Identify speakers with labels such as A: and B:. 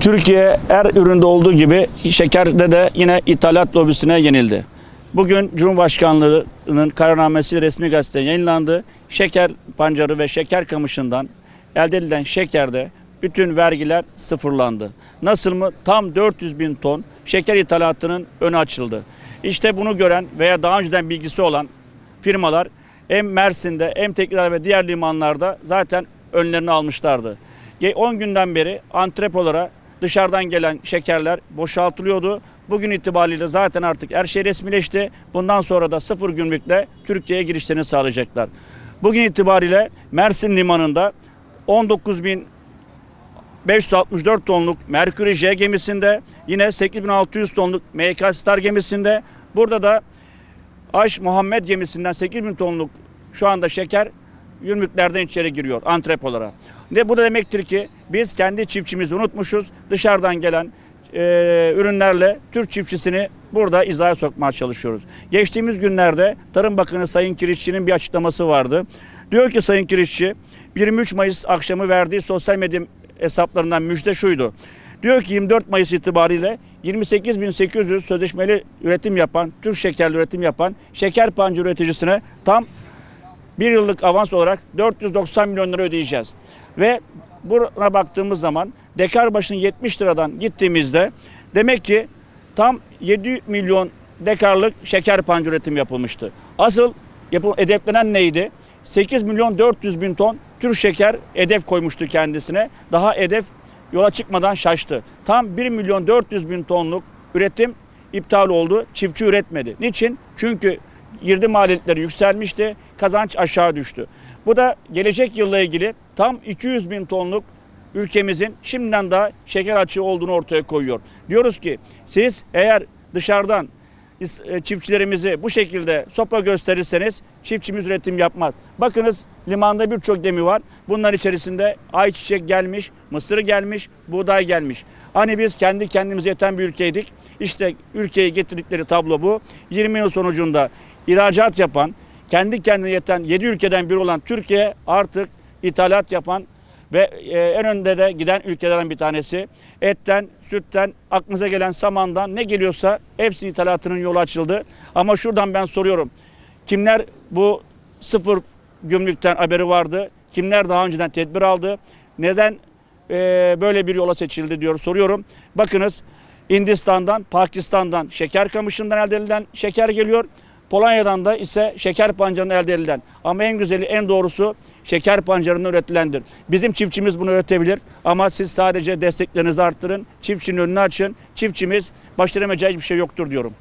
A: Türkiye her üründe olduğu gibi şekerde de yine ithalat lobisine yenildi. Bugün Cumhurbaşkanlığı'nın kararnamesi resmi gazetede yayınlandı. Şeker pancarı ve şeker kamışından elde edilen şekerde bütün vergiler sıfırlandı. Nasıl mı? Tam 400 bin ton şeker ithalatının önü açıldı. İşte bunu gören veya daha önceden bilgisi olan firmalar hem Mersin'de hem Tekirdağ ve diğer limanlarda zaten önlerini almışlardı. Ye- 10 günden beri antrepolara dışarıdan gelen şekerler boşaltılıyordu. Bugün itibariyle zaten artık her şey resmileşti. Bundan sonra da sıfır gümrükle Türkiye'ye girişlerini sağlayacaklar. Bugün itibariyle Mersin Limanı'nda 19.564 tonluk Mercury J gemisinde yine 8600 tonluk MK Star gemisinde burada da Aş Muhammed gemisinden 8000 tonluk şu anda şeker yürümlüklerden içeri giriyor antrepolara. Ne bu da demektir ki biz kendi çiftçimizi unutmuşuz. Dışarıdan gelen e, ürünlerle Türk çiftçisini burada izaya sokmaya çalışıyoruz. Geçtiğimiz günlerde Tarım Bakanı Sayın Kirişçi'nin bir açıklaması vardı. Diyor ki Sayın Kirişçi 23 Mayıs akşamı verdiği sosyal medya hesaplarından müjde şuydu. Diyor ki 24 Mayıs itibariyle 28.800 sözleşmeli üretim yapan, Türk şekerli üretim yapan şeker pancarı üreticisine tam bir yıllık avans olarak 490 milyon lira ödeyeceğiz. Ve buna baktığımız zaman dekar başına 70 liradan gittiğimizde demek ki tam 7 milyon dekarlık şeker pancarı üretim yapılmıştı. Asıl yapı, hedeflenen neydi? 8 milyon 400 bin ton Türk şeker hedef koymuştu kendisine. Daha hedef yola çıkmadan şaştı. Tam 1 milyon 400 bin tonluk üretim iptal oldu. Çiftçi üretmedi. Niçin? Çünkü girdi maliyetleri yükselmişti. Kazanç aşağı düştü. Bu da gelecek yılla ilgili tam 200 bin tonluk ülkemizin şimdiden daha şeker açığı olduğunu ortaya koyuyor. Diyoruz ki siz eğer dışarıdan çiftçilerimizi bu şekilde sopa gösterirseniz çiftçimiz üretim yapmaz. Bakınız limanda birçok gemi var. Bunlar içerisinde ayçiçek gelmiş, mısır gelmiş, buğday gelmiş. Hani biz kendi kendimize yeten bir ülkeydik. İşte ülkeye getirdikleri tablo bu. 20 yıl sonucunda ihracat yapan, kendi kendine yeten 7 ülkeden biri olan Türkiye artık ithalat yapan ve e, en önde de giden ülkelerden bir tanesi. Etten, sütten, aklınıza gelen samandan ne geliyorsa hepsi ithalatının yolu açıldı. Ama şuradan ben soruyorum. Kimler bu sıfır gümrükten haberi vardı? Kimler daha önceden tedbir aldı? Neden e, böyle bir yola seçildi diyor soruyorum. Bakınız Hindistan'dan, Pakistan'dan şeker kamışından elde edilen şeker geliyor. Polonya'dan da ise şeker pancarının elde edilen. Ama en güzeli, en doğrusu şeker pancarının üretilendir. Bizim çiftçimiz bunu üretebilir ama siz sadece desteklerinizi arttırın, çiftçinin önünü açın. Çiftçimiz başaramayacağı hiçbir şey yoktur diyorum.